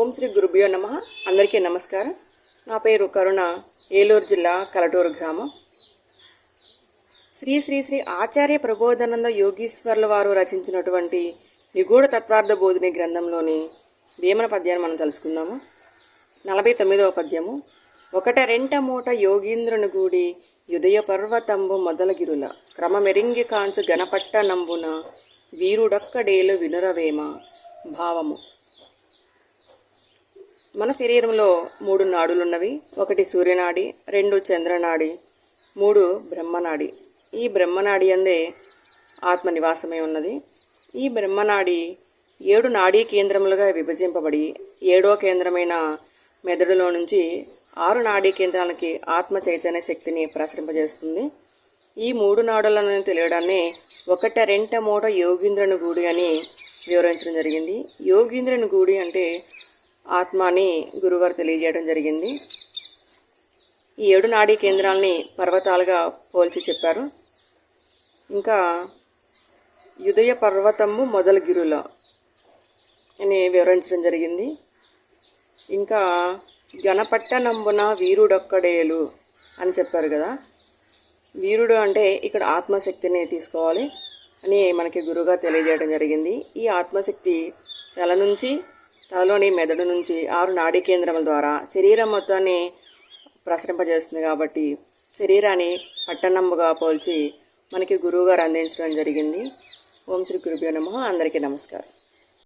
ఓం శ్రీ గురుభ్యో నమ. అందరికీ నమస్కారం. నా పేరు కరుణ ఏలూరు జిల్లా కలటూరు గ్రామం. శ్రీ శ్రీ శ్రీ ఆచార్య ప్రబోధానంద యోగీశ్వర్ల వారు రచించినటువంటి నిగూఢ తత్వార్థ బోధిని గ్రంథంలోని భీమన పద్యాన్ని మనం తెలుసుకుందాము. నలభై తొమ్మిదవ పద్యము. ఒకట రెంట మూట యోగీంద్రుని గూడి యుదయ పర్వతంబు మొదలగిరుల. క్రమమెరింగి కాంచు గణపట్ట నంబున వీరుడొక్కడేలు వినురవేమ భావము. మన శరీరంలో మూడు నాడులున్నవి. ఒకటి సూర్యనాడి రెండు చంద్రనాడి మూడు బ్రహ్మనాడి. ఈ బ్రహ్మనాడి అందే ఆత్మ నివాసమే ఉన్నది. ఈ బ్రహ్మనాడి ఏడు నాడీ కేంద్రములుగా విభజింపబడి ఏడో కేంద్రమైన మెదడులో నుంచి ఆరు నాడీ కేంద్రాలకి ఆత్మ చైతన్య శక్తిని ప్రసరింపజేస్తుంది. ఈ మూడు నాడులను తెలియడాన్ని ఒకట రెంట మూట యోగీంద్రను గూడి అని వివరించడం జరిగింది. యోగీంద్రను గూడి అంటే ఆత్మ అని గురుగారు తెలియజేయడం జరిగింది. ఈ ఏడు నాడీ కేంద్రాలని పర్వతాలుగా పోల్చి చెప్పారు. ఇంకా యుదయ పర్వతము మొదల గిరుల అని వివరించడం జరిగింది. ఇంకా గణపట్టనంబున వీరుడొక్కడేలు అని చెప్పారు కదా. వీరుడు అంటే ఇక్కడ ఆత్మశక్తిని తీసుకోవాలి అని మనకి గురువుగా తెలియజేయడం జరిగింది. ఈ ఆత్మశక్తి తల నుంచి తలలోని మెదడు నుంచి ఆరు నాడీ కేంద్రముల ద్వారా శరీరం మొత్తాన్ని ప్రసరింపజేస్తుంది కాబట్టి శరీరాన్ని పట్టణంబుగా పోల్చి మనకి గురువుగారు అందించడం జరిగింది. ఓం శ్రీ గురుభ్యో నమ. అందరికీ నమస్కారం.